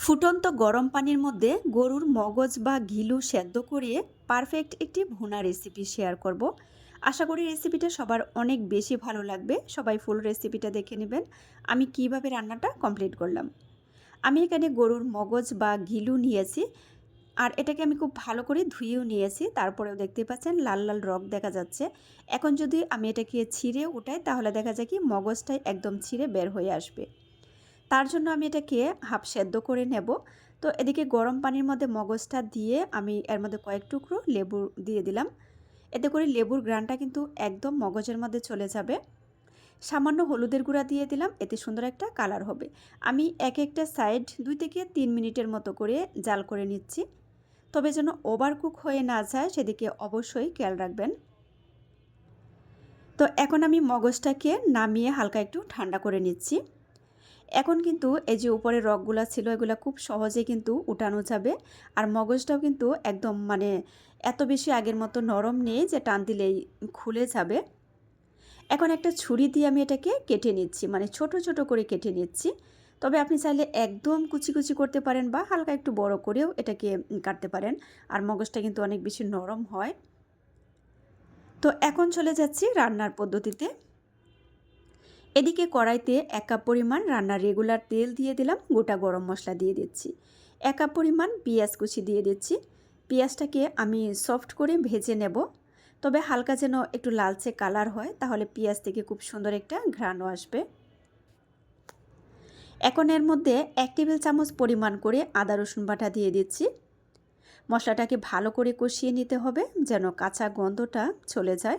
ফুটন্ত গরম পানির মধ্যে গরুর মগজ বা ঘিলু সেদ্ধ করিয়ে পারফেক্ট একটি ভুনা রেসিপি শেয়ার করব। আশা করি রেসিপিটা সবার অনেক বেশি ভালো লাগবে। সবাই ফুল রেসিপিটা দেখে নেবেন। আমি কীভাবে রান্নাটা কমপ্লিট করলাম। আমি এখানে গরুর মগজ বা ঘিলু নিয়েছি। আর এটাকে আমি খুব ভালো করে ধুয়েও নিয়েছি। তারপরেও দেখতে পাচ্ছেন লাল লাল রক দেখা যাচ্ছে। এখন যদি আমি এটাকে ছিঁড়ে উঠাই, তাহলে দেখা যায় কি মগজটাই একদম ছিঁড়ে বের হয়ে আসবে। তার জন্য আমি এটাকে হাফ সেদ্ধ করে নেব। তো এদিকে গরম পানির মধ্যে মগজটা দিয়ে আমি এর মধ্যে কয়েক টুকরো লেবু দিয়ে দিলাম। এতে করে লেবুর গ্রানটা কিন্তু একদম মগজের মধ্যে চলে যাবে। সামান্য হলুদের গুঁড়া দিয়ে দিলাম, এতে সুন্দর একটা কালার হবে। আমি এক একটা সাইড দুই থেকে তিন মিনিটের মতো করে জাল করে নিচ্ছি। তবে যেন ওভার কুক হয়ে না যায়, সেদিকে অবশ্যই খেয়াল রাখবেন। তো এখন আমি মগজটাকে নামিয়ে হালকা একটু ঠান্ডা করে নিচ্ছি। এখন কিন্তু এই যে উপরে রকগুলো ছিল, এগুলো খুব সহজে কিন্তু উঠানো যাবে। আর মগজটাও কিন্তু একদম মানে এত বেশি আগের মতো নরম নেই যে টান দিলেই খুলে যাবে। এখন একটা ছুরি দিয়ে আমি এটাকে কেটে নিচ্ছি মানে ছোট ছোট করে কেটে নিচ্ছি। তবে আপনি চাইলে একদম কুচি কুচি করতে পারেন বা হালকা একটু বড় করেও এটাকে কাটতে পারেন। আর মগজটা কিন্তু অনেক বেশি নরম হয়। তো এখন চলে যাচ্ছি রান্নার পদ্ধতিতে। এদিকে কড়াইতে এক কাপ পরিমাণ রান্নার রেগুলার তেল দিয়ে দিলাম, গোটা গরম মশলা দিয়ে দিচ্ছি। এক কাপ পরিমাণ পেঁয়াজ কুচি দিয়ে দিচ্ছি। পেঁয়াজটাকে আমি সফট করে ভেজে নেব। তবে হালকা যেন একটু লালচে কালার হয়, তাহলে পেঁয়াজ থেকে খুব সুন্দর একটা ঘ্রাণও আসবে। এখন এর মধ্যে এক টেবিল চামচ পরিমাণ করে আদা রসুন বাটা দিয়ে দিচ্ছি। মশলাটাকে ভালো করে কষিয়ে নিতে হবে, যেন কাঁচা গন্ধটা চলে যায়।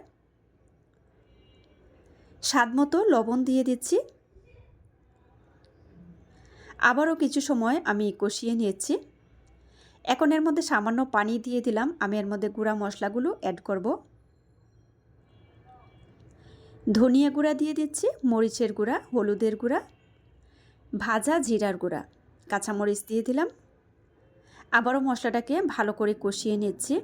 স্বাদ মতো লবণ দিয়ে দিচ্ছি। আবারও কিছু সময় আমি কষিয়ে নিয়েছি। এখন এর মধ্যে সামান্য পানি দিয়ে দিলাম। আমি এর মধ্যে গুঁড়া মশলাগুলো অ্যাড করব। ধনিয়া গুঁড়া দিয়ে দিচ্ছি, মরিচের গুঁড়া, হলুদের গুঁড়া, ভাজা জিরার গুঁড়া, কাঁচামরিচ দিয়ে দিলাম। আবারও মশলাটাকে ভালো করে কষিয়ে নিচ্ছি।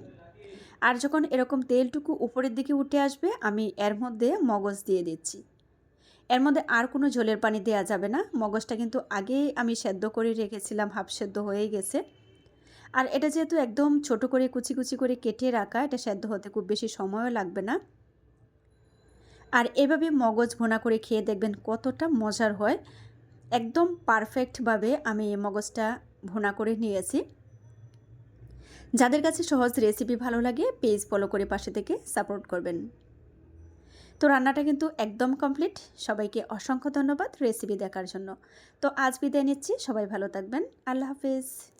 আর যখন এরকম তেলটুকু উপরের দিকে উঠে আসবে, আমি এর মধ্যে মগজ দিয়ে দিচ্ছি। এর মধ্যে আর কোনো ঝোলের পানি দেওয়া যাবে না। মগজটা কিন্তু আগেই আমি সেদ্ধ করে রেখেছিলাম, হাফ সেদ্ধ হয়ে গেছে। আর এটা যেহেতু একদম ছোট করে কুচি কুচি করে কেটে রাখা, এটা সেদ্ধ হতে খুব বেশি সময়ও লাগবে না। আর এভাবে মগজ ভোনা করে খেয়ে দেখবেন কতটা মজার হয়। একদম পারফেক্টভাবে আমি মগজটা ভোনা করে নিয়েছি। যাদের কাছে সহজ রেসিপি ভালো লাগে পেজ ফলো করে পাশে থেকে সাপোর্ট করবেন। তো রান্নাটা কিন্তু একদম কমপ্লিট সবাইকে অসংখ্য ধন্যবাদ রেসিপি দেখার জন্য। তো আজ বিদায় নিচ্ছি। সবাই ভালো থাকবেন। আল্লাহ হাফেজ।